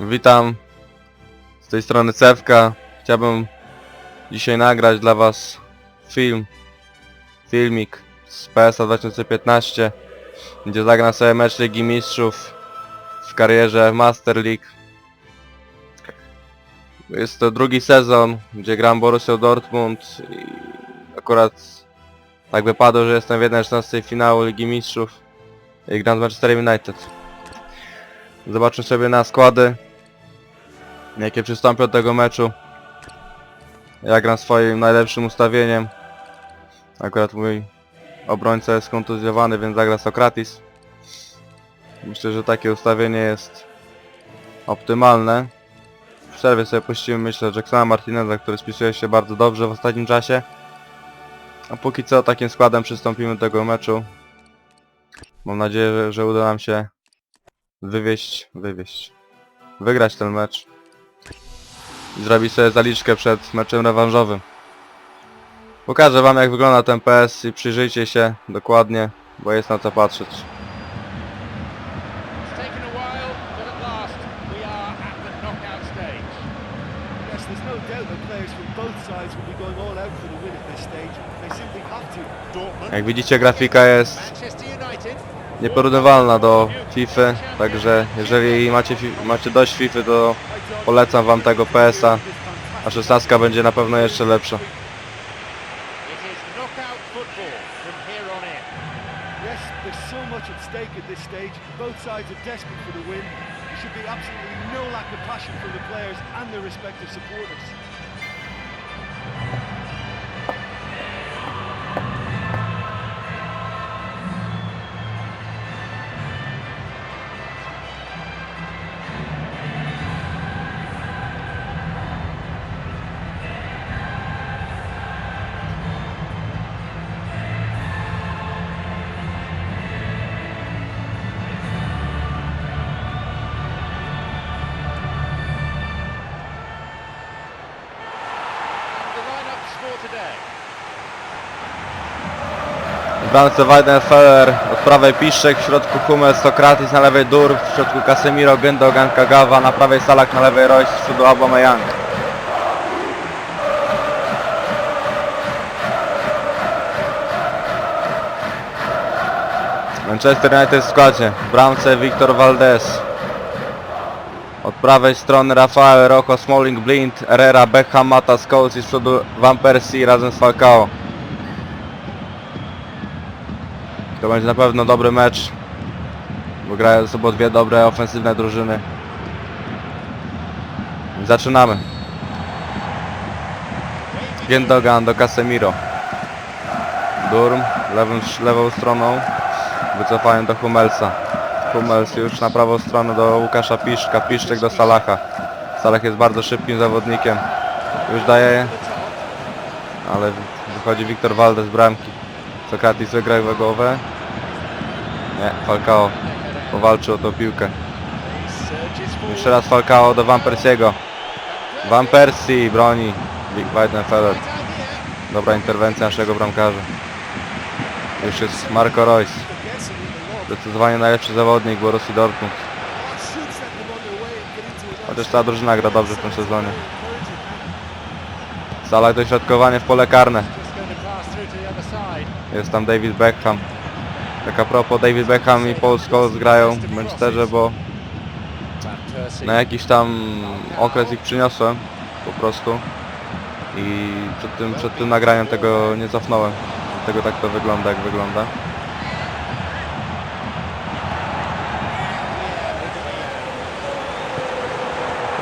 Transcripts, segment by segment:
Witam. Z tej strony Cewka. Chciałbym dzisiaj nagrać dla was film, filmik z PSA 2015, gdzie zagram sobie mecz Ligi Mistrzów w karierze Master League. Jest to drugi sezon, gdzie gram Borussia Dortmund i akurat tak wypadło, że jestem w 1.16 finału Ligi Mistrzów i gram z Manchester United. Zobaczmy sobie na składy, jakie przystąpią do tego meczu. Ja gram swoim najlepszym ustawieniem. Akurat mój obrońca jest kontuzjowany, więc zagra Sokratis. Myślę, że takie ustawienie jest optymalne. W przerwie sobie puścimy, myślę, Jacksona Martineza, który spisuje się bardzo dobrze w ostatnim czasie. A póki co takim składem przystąpimy do tego meczu. Mam nadzieję, że, że uda nam się wywieźć, wywieźć, wygrać ten mecz i zrobić sobie zaliczkę przed meczem rewanżowym. Pokażę wam jak wygląda ten PS i przyjrzyjcie się dokładnie, bo jest na co patrzeć. No. Jak widzicie grafika jest. Nieporównywalna do FIFA, także jeżeli macie, macie dość FIFA to polecam wam tego PS-a, a 16 będzie na pewno jeszcze lepsza. There should be absolutely no lack of passion from the players and their respective supporters. W bramce Weidenfeller, od prawej Piszczek, w środku Hummels, Sokratis, na lewej Dur, w środku Casemiro, Gündogan, Kagawa, na prawej Salak, na lewej Royce, z przodu Aubameyang. Manchester United w składzie. W bramce Victor Valdez. Od prawej strony Rafael, Rojo, Smalling, Blind, Herrera, Beckham, Mata, Scholes i z przodu Van Persie razem z Falcao. To będzie na pewno dobry mecz. Bo grają ze sobą dwie dobre ofensywne drużyny. Zaczynamy. Gendogan do Casemiro. Durm lewą, lewą stroną. Wycofają do Hummelsa. Hummels już na prawą stronę do Łukasza Piszka. Piszczek do Salaha. Salah jest bardzo szybkim zawodnikiem. Już daje... Ale wychodzi Wiktor Valdes z bramki. Sokratis wygrał głowę. Nie, Falcao powalczył o tą piłkę. Jeszcze raz Falcao do Van Persiego. Van Persie broni Wick Weidenfeller. Dobra interwencja naszego bramkarza. Już jest Marco Reus. Zdecydowanie najlepszy zawodnik Borussii Dortmund. Chociaż ta drużyna gra dobrze w tym sezonie. Salah dośrodkowanie w pole karne. Jest tam David Beckham. Tak a propos, David Beckham i Paul Scholes grają w Manchesterze, bo na jakiś tam okres ich przyniosłem po prostu i przed tym, przed tym nagraniem tego nie cofnąłem. Dlatego tak to wygląda jak wygląda.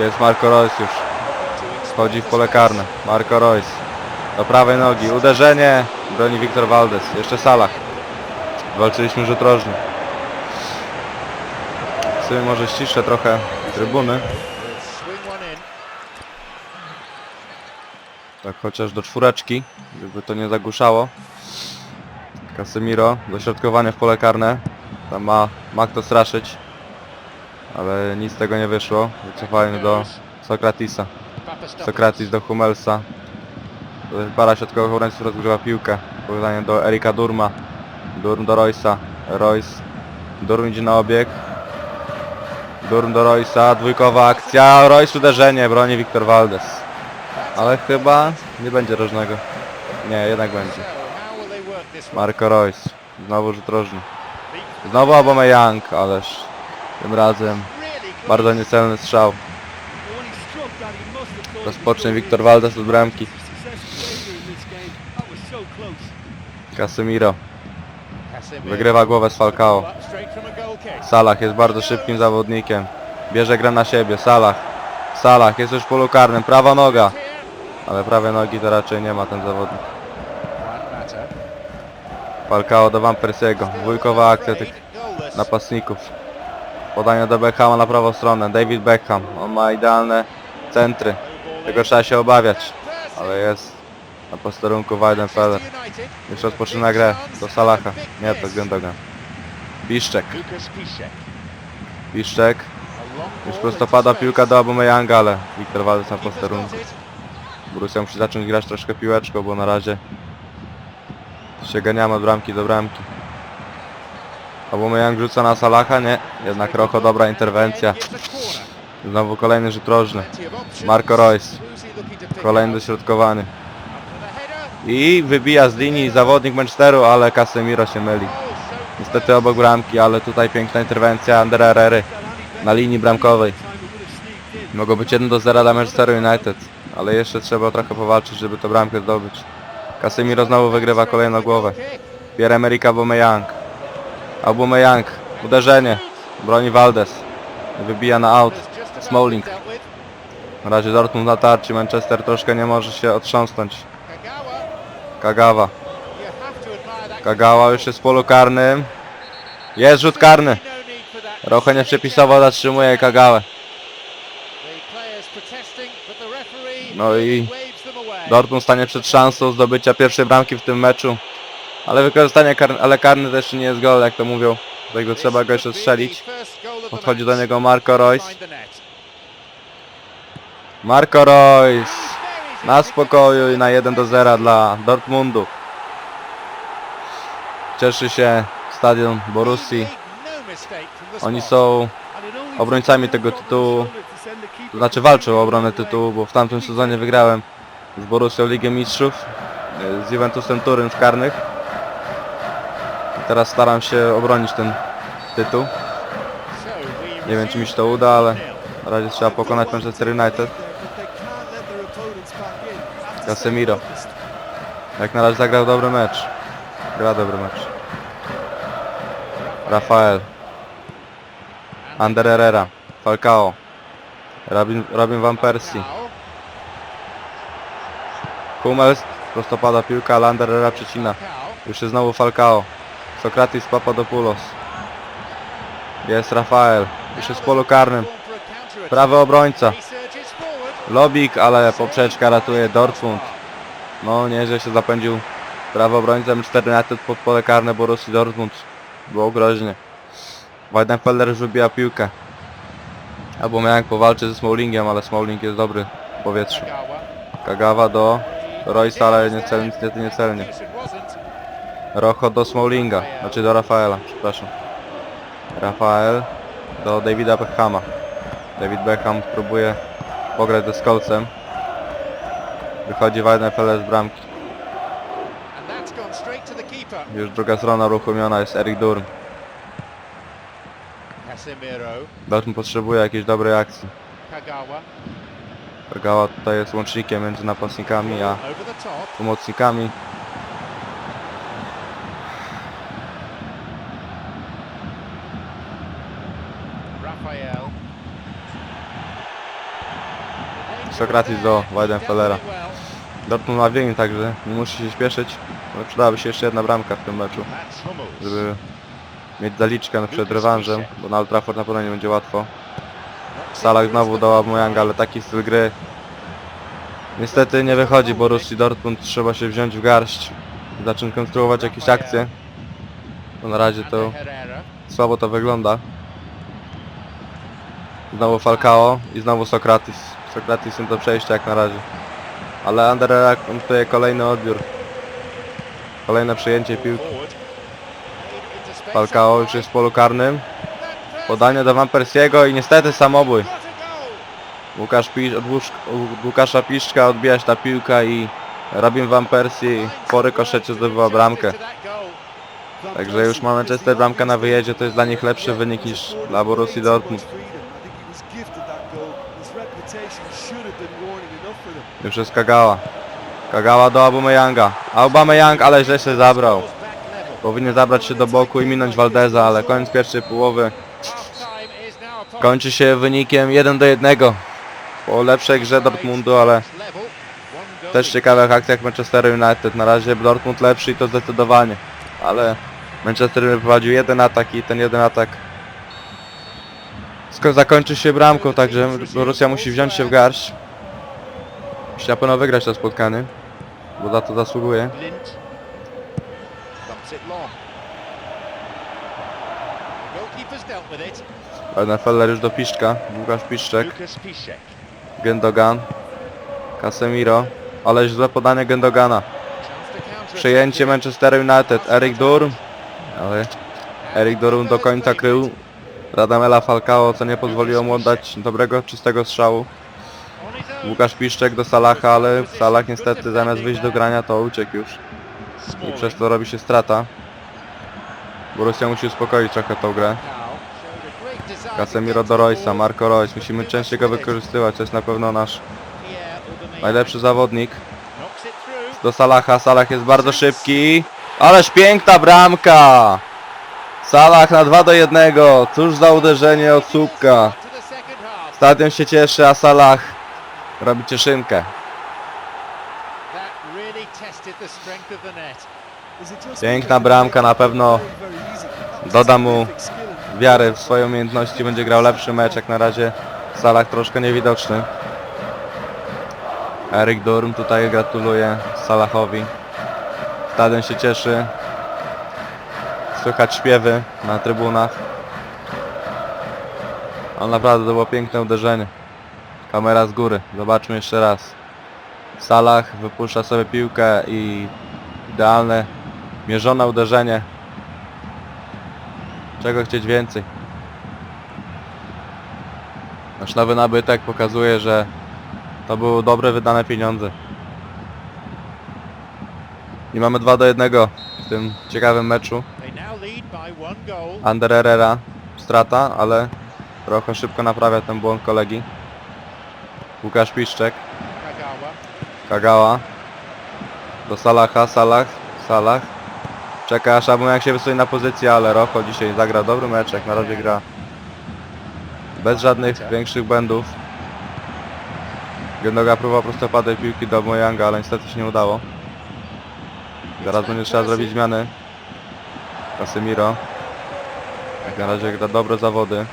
Jest Marco Reus już. Wchodzi w pole karne. Marco Reus. Do prawej nogi. Uderzenie. Broni Wiktor Valdes. Jeszcze Salah. Walczyliśmy rzut rożny. Sobie może ściszę trochę trybuny. Tak chociaż do czwóreczki, żeby to nie zagłuszało. Casemiro, dośrodkowanie w pole karne. Tam ma, ma kto straszyć. Ale nic z tego nie wyszło. Wycofanie do Sokratisa. Sokratis do Hummelsa. Para środkowych obrońców rozgrywa piłkę. Podanie do Erika Durma. Durm do Roysa. Royce. Durm idzie na obieg. Durm do Roysa, dwójkowa akcja, Royce uderzenie, broni Wiktor Valdes. Ale chyba nie będzie rożnego. Nie, jednak będzie. Marco Royce, znowu rzut rożny. Znowu Aubameyang, ależ tym razem bardzo niecelny strzał. Rozpocznie Wiktor. Valdes od bramki. Casemiro. Wygrywa głowę z Falcao. Salah jest bardzo szybkim zawodnikiem. Bierze grę na siebie. Salah. Salah jest już w polu karnym. Prawa noga. Ale prawej nogi to raczej nie ma ten zawodnik. Falcao do Van Persiego. Dwójkowa akcja tych napastników. Podanie do Beckhama na prawą stronę. David Beckham. On ma idealne centry. Tego trzeba się obawiać. Ale jest na posterunku Weidenfeller. Już rozpoczyna grę. Do Salaha. Nie, to Gündogan. A long Już prosto pada piłka do Aubameyanga, ale Wiktor Valdes na posterunku. Borussia musi zacząć grać troszkę piłeczką, bo na razie się ganiamy od bramki do bramki. Aubameyang rzuca na Salaha, nie, jednak Rocho dobra interwencja. Znowu kolejny rzut rożny. Marco pick kolejny dośrodkowany. Up to the header. I wybija z linii zawodnik Manchesteru, ale Casemiro się myli. Niestety obok bramki, ale tutaj piękna interwencja Andere Herrery na linii bramkowej. Mogło być 1 do 0 dla Manchesteru United, ale jeszcze trzeba trochę powalczyć, żeby tę bramkę zdobyć. Casemiro znowu wygrywa kolejną głowę. Pierre-Emerick Aubameyang. Aubameyang, uderzenie. Broni Valdes. Wybija na out. Smalling. Na razie Dortmund na tarczy, Manchester troszkę nie może się otrząsnąć. Kagawa. Kagawa. Już jest w polu karnym. Jest rzut karny. Roche nie przepisowo zatrzymuje Kagałę. No i. Dortmund stanie przed szansą zdobycia pierwszej bramki w tym meczu. Ale wykorzystanie karny, ale karny też nie jest gol, jak to mówią. Dlatego trzeba go jeszcze strzelić. Podchodzi do niego Marco Royce. Marco Royce. Na spokoju i na 1 do 0 dla Dortmundu. Cieszy się stadion Borussii. Oni są obrońcami tego tytułu. To znaczy walczą o obronę tytułu, bo w tamtym sezonie wygrałem z Borussią Ligę Mistrzów, z Juventusem Turyn w karnych. I teraz staram się obronić ten tytuł. Nie wiem czy mi się to uda, ale na razie trzeba pokonać Manchester United. Casemiro. Jak na razie zagrał dobry mecz. Gra dobry mecz. Rafael, Ander Herrera, Falcao, Robin, Robin Van Persie, Hummels, prostopada piłka, ale Ander Herrera przecina. Już jest znowu Falcao. Sokratis Papadopoulos. Jest Rafael. Już jest w polu karnym. Prawy obrońca. Lobik, ale poprzeczka ratuje Dortmund. No nieźle się zapędził obrońca Manchester United pod pole karne Borussii Dortmund. Było groźnie. Weidenfeller wybija piłkę. Albo miałem powalczyć ze Smallingiem, ale Smalling jest dobry w powietrzu. Kagawa do Royce, ale niecel, niestety niecelnie. Rocho do Smallinga, znaczy do Rafaela, przepraszam. Rafael do Davida Beckhama. David Beckham próbuje pograć ze Skolcem. Wychodzi Weidenfeller z bramki. Już druga strona uruchomiona jest Erik Durm. Casemiro, Dortmund potrzebuje jakiejś dobrej akcji. Kagawa, tutaj jest łącznikiem między napastnikami a pomocnikami. Rafael. Sokratis do Weidenfellera. Dortmund ma wynik, także nie musi się śpieszyć. Ale przydałaby się jeszcze jedna bramka w tym meczu, żeby mieć zaliczkę przed rewanżem, bo na Old Trafford na pewno nie będzie łatwo. Salah znowu do Aubameyanga, ale taki styl gry niestety nie wychodzi, bo Russi Dortmund trzeba się wziąć w garść zacząć konstruować jakieś akcje. Bo na razie to słabo to wygląda. Znowu Falcao i znowu Sokratis. Sokratis są do przejścia jak na razie. Ale Ander Herrera kontuje kolejny odbiór. Kolejne przyjęcie piłki. Falcao już jest w polu karnym. Podanie do Van Persiego i niestety samobój. Łukasz Pisz, od, Łusz, Łukasza Piszczka odbija się ta piłka i Robin Van Persie po rykoszecie zdobywa bramkę. Także już ma Manchester bramkę na wyjeździe, to jest dla nich lepszy wynik niż dla Borussii Dortmund. Już jest Kagawa. Kagawa do Aubameyanga. Aubameyang, ale źle się zabrał. Powinien zabrać się do boku i minąć Valdeza, ale koniec pierwszej połowy kończy się wynikiem 1 do 1. Po lepszej grze Dortmundu, ale też ciekawych akcjach Manchester United. Na razie Dortmund lepszy i to zdecydowanie. Ale Manchester wyprowadził jeden atak i ten jeden atak sko- zakończy się bramką, także Borussia musi wziąć się w garść. Musi na pewno wygrać to spotkanie, bo za to zasługuje. Feller już do Piszczka, Łukasz Piszczek. Gendogan, Casemiro, ale źle podanie Gendogana. Przejęcie Manchester United, Erik Durm, ale Erik Durm do końca krył Radamela Falcao, co nie pozwoliło mu oddać dobrego, czystego strzału. Łukasz Piszczek do Salaha, ale Salah niestety zamiast wyjść do grania to uciekł już i przez to robi się strata. Borussia musi uspokoić trochę tą grę. Casemiro do ball. Marco Royce, musimy częściej go wykorzystywać, to jest na pewno nasz najlepszy zawodnik. Do Salaha, Salah jest bardzo szybki. Ależ piękna bramka! Salah na 2 do 1. Cóż za uderzenie od słupka. Stadion się cieszy, a Salah robi cieszynkę. Piękna bramka, na pewno doda mu wiary w swoje umiejętności, będzie grał lepszy mecz, jak na razie Salah troszkę niewidoczny. Erik Durm tutaj gratuluje Salahowi. Stadion się cieszy. Słychać śpiewy na trybunach. Ale naprawdę to było piękne uderzenie. Kamera z góry. Zobaczmy jeszcze raz. Salah wypuszcza sobie piłkę i idealne, mierzone uderzenie. Czego chcieć więcej? Nasz nowy nabytek pokazuje, że to były dobre wydane pieniądze. I mamy 2 do 1 w tym ciekawym meczu. Ander Herrera strata, ale trochę szybko naprawia ten błąd kolegi. Łukasz Piszczek. Kagawa. Do Salaha, Salah, Salah. Czeka aż jak się wystoi na pozycję, ale Rocho dzisiaj zagra dobry mecz, jak na razie gra. Bez żadnych większych błędów. Gendoga próbował prostopadłej piłki do Mojanga, ale niestety się nie udało. Zaraz będzie trzeba zrobić zmiany. Casemiro. Jak na razie gra dobre zawody.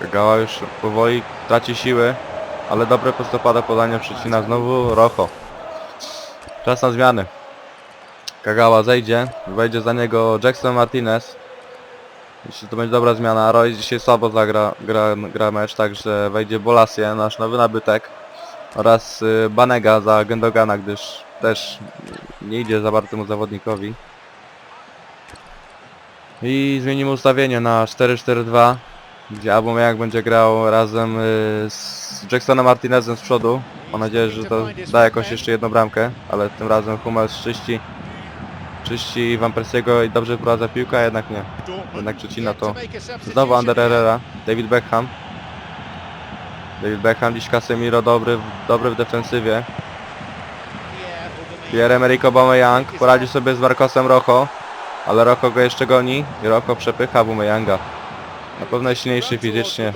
Kagawa już powoli traci siły, ale dobre prostopada podanie przycina znowu Rocho. Czas na zmiany. Kagawa zejdzie, wejdzie za niego Jackson Martinez. Jeśli to będzie dobra zmiana, Royce dzisiaj słabo zagra gra, gra mecz, także wejdzie Bolasie, nasz nowy nabytek. Oraz y, Banega za Gendogana, gdyż też nie idzie za bardzo temu zawodnikowi. I zmienimy ustawienie na 4-4-2 gdzie Aubameyang będzie grał razem y, z Jacksonem Martinezem z przodu. Mam nadzieję, że to da jakąś jeszcze jedną bramkę, ale tym razem Hummels czyści, czyści Van Persiego i dobrze prowadza piłkę, a jednak nie. Jednak przecina to. Znowu Ander. Herrera, David Beckham. David Beckham, dziś Casemiro dobry, dobry w defensywie. Pierre-Emerick Aubameyang poradzi sobie z Marcosem Rojo, ale Rojo go jeszcze goni i Rojo przepycha Aubameyanga. Na pewno silniejszy fizycznie.